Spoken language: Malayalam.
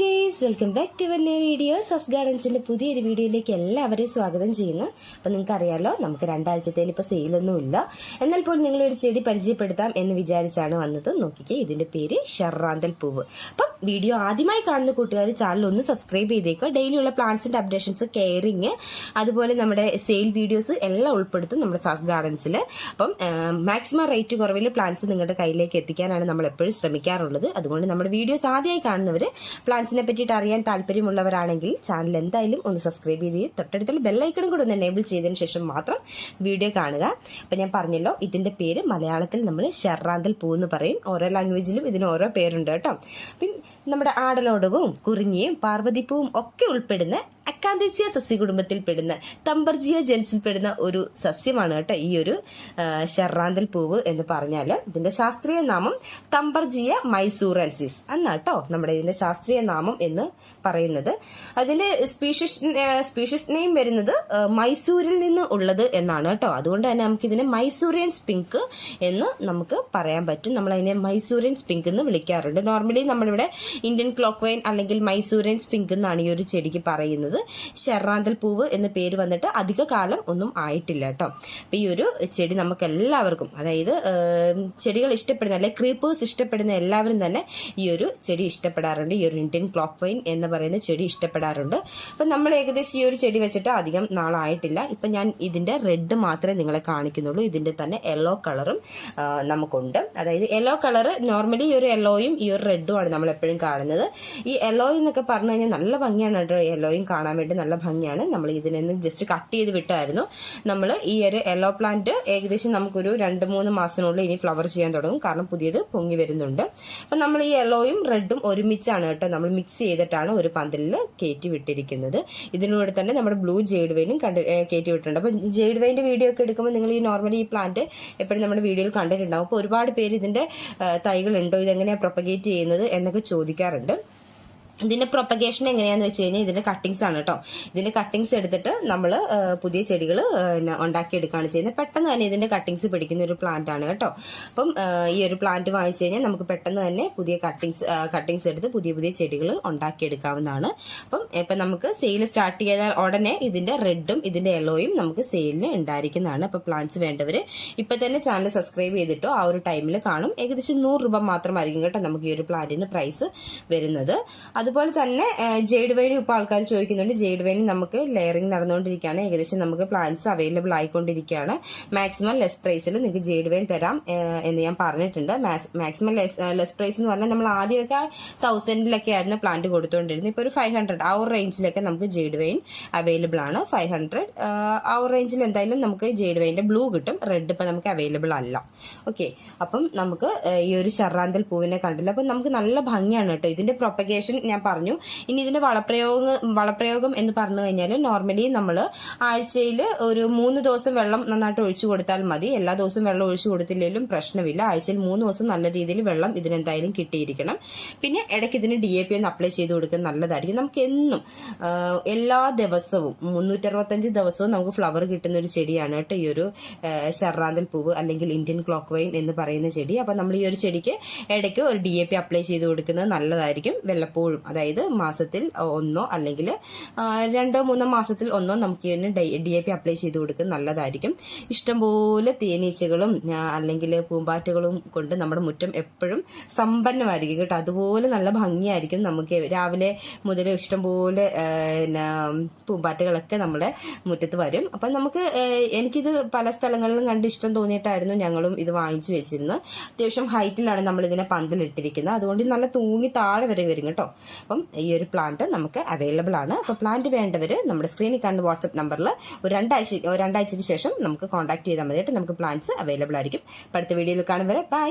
Guys welcome back to new video സസ് ഗാർഡൻസിന്റെ പുതിയൊരു വീഡിയോയിലേക്ക് എല്ലാവരെയും സ്വാഗതം ചെയ്യുന്നു. അപ്പം നിങ്ങൾക്ക് അറിയാലോ നമുക്ക് രണ്ടാഴ്ചത്തേന് ഇപ്പോൾ സെയിലൊന്നും ഇല്ല എന്നാൽ പോലും നിങ്ങളൊരു ചെടി പരിചയപ്പെടുത്താം എന്ന് വിചാരിച്ചാണ് വന്നത്. നോക്കിക്കേ ഇതിന്റെ പേര് ഷെറാന്തൽ പൂവ്. അപ്പം വീഡിയോ ആദ്യമായി കാണുന്ന കൂട്ടുകാർ ചാനൽ ഒന്ന് സബ്സ്ക്രൈബ് ചെയ്തേക്കുക. ഡെയിലിയുള്ള പ്ലാന്റ്സിന്റെ അപ്ഡേഷൻസ് കെയറിങ് അതുപോലെ നമ്മുടെ സെയിൽ വീഡിയോസ് എല്ലാം ഉൾപ്പെടുത്തും നമ്മുടെ സസ് ഗാർഡൻസിൽ അപ്പം മാക്സിമം റേറ്റ് കുറവിൽ പ്ലാന്റ്സ് നിങ്ങളുടെ കയ്യിലേക്ക് എത്തിക്കാനാണ് നമ്മൾ എപ്പോഴും ശ്രമിക്കാറുള്ളത്. അതുകൊണ്ട് നമ്മുടെ വീഡിയോസ് ആദ്യമായി കാണുന്നവർ പ്ലാന്റ്സിനെ പറ്റിയിട്ട് അറിയാൻ താല്പര്യമുള്ളവരാണെങ്കിൽ ചാനൽ എന്തായാലും ഒന്ന് സബ്സ്ക്രൈബ് ചെയ്ത് തൊട്ടടുത്തുള്ള ബെല്ലൈക്കണും കൂടെ ഒന്ന് എനേബിൾ ചെയ്തതിന് ശേഷം മാത്രം വീഡിയോ കാണുക. അപ്പം ഞാൻ പറഞ്ഞല്ലോ ഇതിന്റെ പേര് മലയാളത്തിൽ നമ്മൾ ഷെറാന്തൽ പൂ എന്ന് പറയും. ഓരോ ലാംഗ്വേജിലും ഇതിന് ഓരോ പേരുണ്ട് കേട്ടോ. അപ്പം നമ്മുടെ ആടലോടകവും കുറിഞ്ഞിയും പാർവതിപ്പൂവും ഒക്കെ ഉൾപ്പെടുന്ന അക്കാന്തേസിയ സസ്യകുടുംബത്തിൽ പെടുന്ന തമ്പർജിയ ജെൻസിൽ പെടുന്ന ഒരു സസ്യമാണ് കേട്ടോ ഈ ഒരു ഷെറാന്തൽ പൂവ് എന്ന് പറഞ്ഞാൽ ഇതിന്റെ ശാസ്ത്രീയ നാമം തമ്പർജിയ മൈസൂറൻസിസ് എന്നാട്ടോ നമ്മുടെ ഇതിന്റെ ശാസ്ത്രീയ നാമം എന്ന് പറയുന്നത്. അതിന്റെ സ്പീഷ്യസ് സ്പീഷ്യസ് നെയിം വരുന്നത് മൈസൂരിൽ നിന്ന് ഉള്ളത് എന്നാണ് കേട്ടോ. അതുകൊണ്ട് തന്നെ നമുക്ക് ഇതിനെ മൈസൂരിയൻസ് പിങ്ക് എന്ന് നമുക്ക് പറയാൻ പറ്റും. നമ്മൾ അതിനെ മൈസൂരിയൻ സ്പിങ്ക് എന്ന് വിളിക്കാറുണ്ട്. നോർമലി നമ്മളിവിടെ ഇന്ത്യൻ ക്ലോക്ക് വൈൻ അല്ലെങ്കിൽ മൈസൂരിയൻ സ്പിങ്ക് എന്നാണ് ഈ ഒരു ചെടിക്ക് പറയുന്നത്. ഷെറാന്തൽ പൂവ് എന്ന പേര് വന്നിട്ട് അധിക കാലം ഒന്നും ആയിട്ടില്ല കേട്ടോ. അപ്പൊ ഈ ഒരു ചെടി നമുക്ക് എല്ലാവർക്കും അതായത് ചെടികൾ ഇഷ്ടപ്പെടുന്ന അല്ലെ ക്രീപ്പേഴ്സ് ഇഷ്ടപ്പെടുന്ന എല്ലാവരും തന്നെ ഈ ഒരു ചെടി ഇഷ്ടപ്പെടാറുണ്ട്. ഈ ഒരു ഇന്ത്യൻ ക്ലോക്ക് വൈൻ എന്ന് പറയുന്ന ചെടി ഇഷ്ടപ്പെടാറുണ്ട്. അപ്പം നമ്മൾ ഏകദേശം ഈ ഒരു ചെടി വെച്ചിട്ട് അധികം നാളായിട്ടില്ല. ഇപ്പം ഞാൻ ഇതിന്റെ റെഡ് മാത്രമേ നിങ്ങളെ കാണിക്കുന്നുള്ളൂ. ഇതിന്റെ തന്നെ യെല്ലോ കളറും നമുക്കുണ്ട്. അതായത് യെല്ലോ കളറ് നോർമലി ഈ ഒരു യെല്ലോയും ഈ ഒരു റെഡും ആണ് നമ്മൾ എപ്പോഴും കാണുന്നത്. ഈ യെല്ലോ എന്നൊക്കെ പറഞ്ഞു കഴിഞ്ഞാൽ നല്ല ഭംഗിയാണ് കേട്ടോ യെല്ലോയും കാണാൻ വേണ്ടി നല്ല ഭംഗിയാണ്. നമ്മൾ ഇതിനെ ജസ്റ്റ് കട്ട് ചെയ്ത് വിട്ടായിരുന്നു. നമ്മൾ ഈ ഒരു യെല്ലോ പ്ലാന്റ് ഏകദേശം നമുക്കൊരു രണ്ട് മൂന്ന് മാസത്തിനുള്ളിൽ ഇനി ഫ്ലവർ ചെയ്യാൻ തുടങ്ങും. കാരണം പുതിയത് പൊങ്ങി വരുന്നുണ്ട്. അപ്പം നമ്മൾ ഈ യെല്ലോയും റെഡും ഒരുമിച്ചാണ് കേട്ടോ നമ്മൾ മിക്സ് ചെയ്തിട്ടാണ് ഒരു പന്തലിൽ കയറ്റി വിട്ടിരിക്കുന്നത്. ഇതിനൂടെ തന്നെ നമ്മുടെ ബ്ലൂ ജെയ്ഡ് വെയിനും കണ്ട് കയറ്റി വിട്ടിട്ടുണ്ട്. അപ്പം ജെയ്ഡ് വെയിന്റെ വീഡിയോ ഒക്കെ എടുക്കുമ്പോൾ നിങ്ങൾ ഈ നോർമലി ഈ പ്ലാന്റ് എപ്പോഴും നമ്മുടെ വീഡിയോയിൽ കണ്ടിട്ടുണ്ടാവും. അപ്പോൾ ഒരുപാട് പേര് ഇതിന്റെ തൈകളുണ്ടോ? ഇതെങ്ങനെയാണ് പ്രൊപ്പഗേറ്റ് ചെയ്യുന്നത് എന്നൊക്കെ ചോദിക്കാറുണ്ട്. ഇതിന്റെ പ്രൊപ്പഗേഷൻ എങ്ങനെയാന്ന് വെച്ച് കഴിഞ്ഞാൽ ഇതിന്റെ കട്ടിങ്സ് ആണ് കേട്ടോ ഇതിന്റെ കട്ടിങ്സ് എടുത്തിട്ട് നമ്മൾ പുതിയ ചെടികൾ ഉണ്ടാക്കിയെടുക്കുകയാണ് ചെയ്യുന്നത്. പെട്ടെന്ന് തന്നെ ഇതിന്റെ കട്ടിങ്സ് പിടിക്കുന്ന ഒരു പ്ലാന്റ് ആണ് കേട്ടോ അപ്പം ഈ ഒരു പ്ലാന്റ് വാങ്ങിച്ചു കഴിഞ്ഞാൽ നമുക്ക് പെട്ടെന്ന് തന്നെ പുതിയ കട്ടിങ്സ് കട്ടിങ്സ് എടുത്ത് പുതിയ പുതിയ ചെടികൾ ഉണ്ടാക്കിയെടുക്കാവുന്നതാണ്. അപ്പം ഇപ്പം നമുക്ക് സെയിൽ സ്റ്റാർട്ട് ചെയ്താൽ ഉടനെ ഇതിന്റെ റെഡും ഇതിന്റെ യെല്ലോയും നമുക്ക് സെയിലിന് ഉണ്ടായിരിക്കുന്നതാണ്. അപ്പോൾ പ്ലാന്റ്സ് വേണ്ടവർ ഇപ്പം തന്നെ ചാനൽ സബ്സ്ക്രൈബ് ചെയ്തിട്ടോ ആ ഒരു ടൈമിൽ കാണും. ഏകദേശം നൂറ് രൂപ മാത്രമായിരിക്കും കേട്ടോ നമുക്ക് ഈ ഒരു പ്ലാന്റിന് പ്രൈസ് വരുന്നത്. അതുപോലെ തന്നെ ജെയ്ഡ് വൈനും ഇപ്പോൾ ആൾക്കാർ ചോദിക്കുന്നുണ്ട്. ജെയ്ഡ് വൈനും നമുക്ക് ലെയറിംഗ് നടന്നുകൊണ്ടിരിക്കുകയാണ്. ഏകദേശം നമുക്ക് പ്ലാന്റ്സ് അവൈലബിൾ ആയിക്കൊണ്ടിരിക്കുകയാണ്. മാക്സിമം ലെസ് പ്രൈസിൽ നിങ്ങൾക്ക് ജെയ്ഡ് വൈൻ തരാം എന്ന് ഞാൻ പറഞ്ഞിട്ടുണ്ട്. മാക്സിമം ലെസ് ലെസ് പ്രൈസ് എന്ന് പറഞ്ഞാൽ നമ്മൾ ആദ്യമൊക്കെ തൗസൻഡിലൊക്കെ ആയിരുന്നു പ്ലാന്റ് കൊടുത്തുകൊണ്ടിരുന്നത്. ഇപ്പോൾ ഒരു ഫൈവ് ഹൺഡ്രഡ് ആ ഒരു റേഞ്ചിലൊക്കെ നമുക്ക് ജെയ്ഡ് വൈൻ അവൈലബിൾ ആണ്. ഫൈവ് ഹൺഡ്രഡ് ആ ഒരു റേഞ്ചിൽ എന്തായാലും നമുക്ക് ജെയ്ഡ് വൈന്റെ ബ്ലൂ കിട്ടും. റെഡ് ഇപ്പം നമുക്ക് അവൈലബിൾ അല്ല. ഓക്കെ അപ്പം നമുക്ക് ഈ ഒരു ഷർറാന്തൽ പൂവിനെ കണ്ടില്ല. അപ്പം നമുക്ക് നല്ല ഭംഗിയാണ് കേട്ടോ. ഇതിന്റെ പ്രൊപ്പഗേഷൻ ഞാൻ പറഞ്ഞു. ഇനി ഇതിന്റെ വളപ്രയോഗം വളപ്രയോഗം എന്ന് പറഞ്ഞു കഴിഞ്ഞാൽ നോർമലി നമ്മൾ ആഴ്ചയിൽ ഒരു മൂന്ന് ദിവസം വെള്ളം നന്നായിട്ട് ഒഴിച്ചു കൊടുത്താൽ മതി. എല്ലാ ദിവസവും വെള്ളം ഒഴിച്ചു കൊടുത്തില്ലെങ്കിലും പ്രശ്നമില്ല. ആഴ്ചയിൽ മൂന്ന് ദിവസം നല്ല രീതിയിൽ വെള്ളം ഇതിനെന്തായാലും കിട്ടിയിരിക്കണം. പിന്നെ ഇടയ്ക്ക് ഇതിന് ഡി എ പി ഒന്ന് അപ്ലൈ ചെയ്ത് കൊടുക്കുന്നത് നല്ലതായിരിക്കും. നമുക്ക് എന്നും എല്ലാ ദിവസവും മുന്നൂറ്ററുപത്തഞ്ച് ദിവസവും നമുക്ക് ഫ്ലവർ കിട്ടുന്ന ഒരു ചെടിയാണ് കേട്ടോ ഈ ഒരു ഷർറാന്തൽ പൂവ് അല്ലെങ്കിൽ ഇന്ത്യൻ ക്ലോക്ക് വൈൻ എന്ന് പറയുന്ന ചെടി. അപ്പം നമ്മൾ ഈ ഒരു ചെടിക്ക് ഇടയ്ക്ക് ഒരു ഡി എ പി അപ്ലൈ ചെയ്ത് കൊടുക്കുന്നത് നല്ലതായിരിക്കും. വല്ലപ്പോഴും. അതായത് മാസത്തിൽ ഒന്നോ അല്ലെങ്കിൽ രണ്ടോ മൂന്നോ മാസത്തിൽ ഒന്നോ നമുക്ക് ഇതിന് ഡി എ പി അപ്ലൈ ചെയ്ത് കൊടുക്കുന്നത് നല്ലതായിരിക്കും. ഇഷ്ടംപോലെ തേനീച്ചകളും അല്ലെങ്കിൽ പൂമ്പാറ്റകളും കൊണ്ട് നമ്മുടെ മുറ്റം എപ്പോഴും സമ്പന്നമായിരിക്കും കേട്ടോ. അതുപോലെ നല്ല ഭംഗിയായിരിക്കും നമുക്ക് രാവിലെ മുതൽ ഇഷ്ടംപോലെ പൂമ്പാറ്റകളൊക്കെ നമ്മുടെ മുറ്റത്ത് വരും. അപ്പം നമുക്ക് എനിക്കിത് പല സ്ഥലങ്ങളിലും കണ്ട് ഇഷ്ടം തോന്നിയിട്ടായിരുന്നു ഞങ്ങളും ഇത് വാങ്ങിച്ചു വെച്ചിരുന്നത്. അത്യാവശ്യം ഹൈറ്റിലാണ് നമ്മൾ ഇതിനെ പന്തലിട്ടിരിക്കുന്നത്. അതുകൊണ്ട് നല്ല തൂങ്ങി താഴെ വരെ വരും കേട്ടോ. അപ്പം ഈ ഒരു പ്ലാന്റ് നമുക്ക് അവൈലബിൾ ആണ്. അപ്പോൾ പ്ലാന്റ് വേണ്ടവർ നമ്മുടെ സ്ക്രീനിൽ കാണുന്ന വാട്സപ്പ് നമ്പറിൽ ഒരു രണ്ടാഴ്ച രണ്ടാഴ്ചയ്ക്ക് ശേഷം നമുക്ക് കോൺടാക്ട് ചെയ്താൽ മതിയായിട്ട് നമുക്ക് പ്ലാന്റ്സ് അവൈലബിൾ ആയിരിക്കും. അടുത്ത വീഡിയോയിൽ കാണും ബൈ